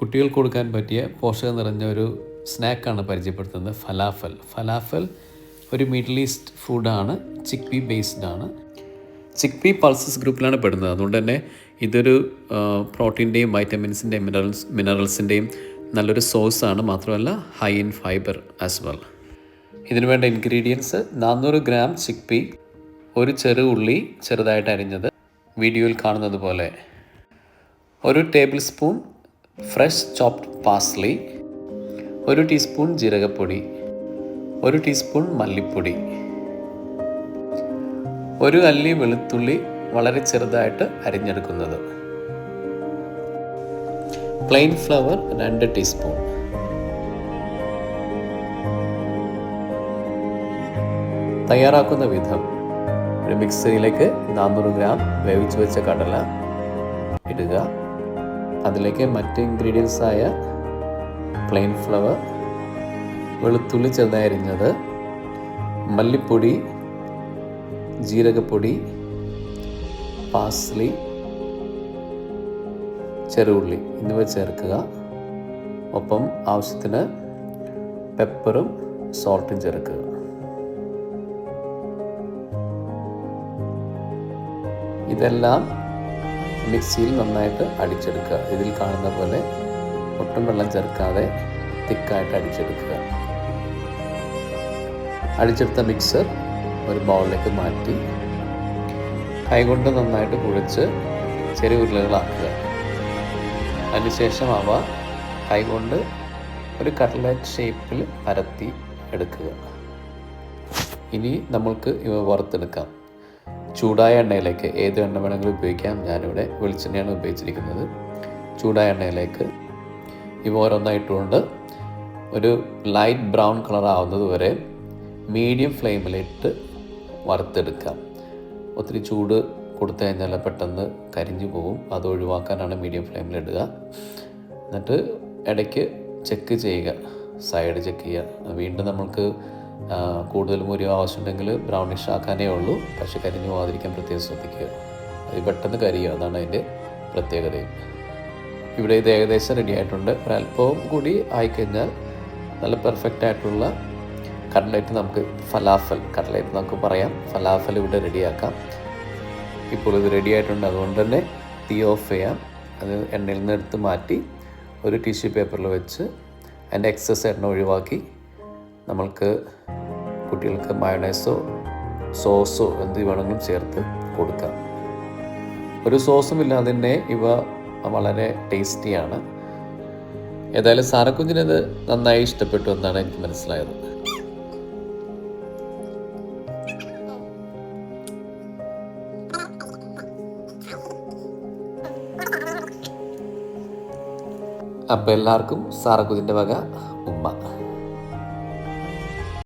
കുട്ടികൾക്ക് കൊടുക്കാൻ പറ്റിയ പോഷകം നിറഞ്ഞ ഒരു സ്നാക്കാണ് പരിചയപ്പെടുത്തുന്നത് ഫലാഫൽ. ഫലാഫൽ ഒരു മിഡിൽ ഈസ്റ്റ് ഫുഡാണ് ചിക്ക് പി ബേസ്ഡ് ആണ്. ചിക്ക് പി പൾസസ് ഗ്രൂപ്പിലാണ് പെടുന്നത്. അതുകൊണ്ട് തന്നെ ഇതൊരു പ്രോട്ടീന്റെയും വൈറ്റമിൻസിന്റെയും മിനറൽസ് മിനറൽസിന്റെയും നല്ലൊരു സോഴ്സാണ്. മാത്രമല്ല high in fibre as well. ഇതിനു വേണ്ട ഇൻഗ്രീഡിയൻസ് നാനൂറ് ഗ്രാം ചിക്ക് പി ഒരു ചെറു ഉള്ളി ചെറുതായിട്ട് അരിഞ്ഞത് വീഡിയോയിൽ കാണുന്നത് പോലെ. ഒരു table spoon fresh chopped parsley ഒരു ടീസ്പൂൺ ജീരകപ്പൊടി ഒരു ടീസ്പൂൺ മല്ലിപ്പൊടി ഒരു അല്ലി വെളുത്തുള്ളി വളരെ ചെറുതായിട്ട് അരിഞ്ഞെടുക്കുന്നത്. പ്ലെയിൻ ഫ്ലവർ രണ്ട് ടീസ്പൂൺ. തയ്യാറാക്കുന്ന വിധം ഒരു മിക്സിയിലേക്ക് നാനൂറ് ഗ്രാം വേവിച്ചു വെച്ച കടല ഇടുക. അതിലേക്ക് മറ്റ് ഇൻഗ്രീഡിയൻസ് ആയ പ്ലെയിൻ ഫ്ലവർ വെളുത്തുള്ളി ചെറുതായി മല്ലിപ്പൊടി ജീരകപ്പൊടി പാസ്ലി ചെറുള്ളി എന്നിവ ചേർക്കുക. ഒപ്പം ആവശ്യത്തിന് പെപ്പറും സോൾട്ടും ചേർക്കുക. ഇതെല്ലാം മിക്സിയിൽ നന്നായിട്ട് അടിച്ചെടുക്കുക. ഇതിൽ കാണുന്ന പോലെ ഒട്ടും വെള്ളം ചേർക്കാതെ തിക്കായിട്ട് അടിച്ചെടുക്കുക. അടിച്ചെടുത്ത മിക്സർ ഒരു ബൗളിലേക്ക് മാറ്റി കൈകൊണ്ട് നന്നായിട്ട് കുഴച്ച് ചെറിയ ഉരുളകളാക്കുക. അതിനുശേഷം അവ കൈകൊണ്ട് ഒരു കട്ട്ലറ്റ് ഷേപ്പിൽ പരത്തി എടുക്കുക. ഇനി നമ്മൾക്ക് ഇവ വറുത്തെടുക്കാം. ചൂടായ എണ്ണയിലേക്ക് ഏത് എണ്ണ വേണമെങ്കിലും ഉപയോഗിക്കാം. ഞാനിവിടെ വെളിച്ചെണ്ണയാണ് ഉപയോഗിച്ചിരിക്കുന്നത്. ചൂടായ എണ്ണയിലേക്ക് ഇവ ഓരോന്നായിട്ടുകൊണ്ട് ഒരു ലൈറ്റ് ബ്രൗൺ കളർ ആവുന്നത് വരെ മീഡിയം ഫ്ലെയിമിലിട്ട് വറുത്തെടുക്കാം. ഒത്തിരി ചൂട് കൊടുത്തു കഴിഞ്ഞാൽ പെട്ടെന്ന് കരിഞ്ഞു പോകും. അത് ഒഴിവാക്കാനാണ് മീഡിയം ഫ്ലെയിമിലിടുക എന്നിട്ട് ഇടയ്ക്ക് ചെക്ക് ചെയ്യുക. സൈഡ് ചെക്ക് ചെയ്യുക. വീണ്ടും നമുക്ക് ആ, കൂടുതൽ മുരിവ് ആവശ്യമുണ്ടെങ്കിൽ ബ്രൗണിഷ് ആക്കാനേ ഉള്ളൂ. പക്ഷെ കരിഞ്ഞു പോകാതിരിക്കാൻ പ്രത്യേകം ശ്രദ്ധിക്കുക. അത് പെട്ടെന്ന് കരിയുക. അതാണ് അതിന്റെ പ്രത്യേകതയും. ഇവിടെ ഇത് ഏകദേശം റെഡി ആയിട്ടുണ്ട്. ഒരല്പവും കൂടി ആയിക്കഴിഞ്ഞാൽ നല്ല പെർഫെക്റ്റ് ആയിട്ടുള്ള കട്ലേറ്റ് നമുക്ക് ഫലാഫൽ കട്ലേറ്റ് നമുക്ക് പറയാം. ഫലാഫൽ ഇവിടെ റെഡിയാക്കാം ഇപ്പോൾ ഇത് റെഡി ആയിട്ടുണ്ട്. അതുകൊണ്ട് തന്നെ തീ ഓഫ് ചെയ്യാം. അത് എണ്ണയിൽ നിന്ന് എടുത്ത് മാറ്റി ഒരു ടിഷ്യൂ പേപ്പറിൽ വെച്ച് അതിന്റെ എക്സസ് എണ്ണ ഒഴിവാക്കി നമ്മൾക്ക് കുട്ടികൾക്ക് മയണൈസോ സോസോ എന്ത് വേണമെങ്കിലും ചേർത്ത് കൊടുക്കാം ഒരു സോസും ഇല്ലാതെ തന്നെ ഇവ വളരെ ടേസ്റ്റിയാണ്. ഏതായാലും സാറക്കുഞ്ഞിനത് നന്നായി ഇഷ്ടപ്പെട്ടു എന്നാണ് എനിക്ക് മനസ്സിലായത്. അപ്പം എല്ലാവർക്കും സാറക്കുഞ്ഞിന്റെ വക ഉമ്മ.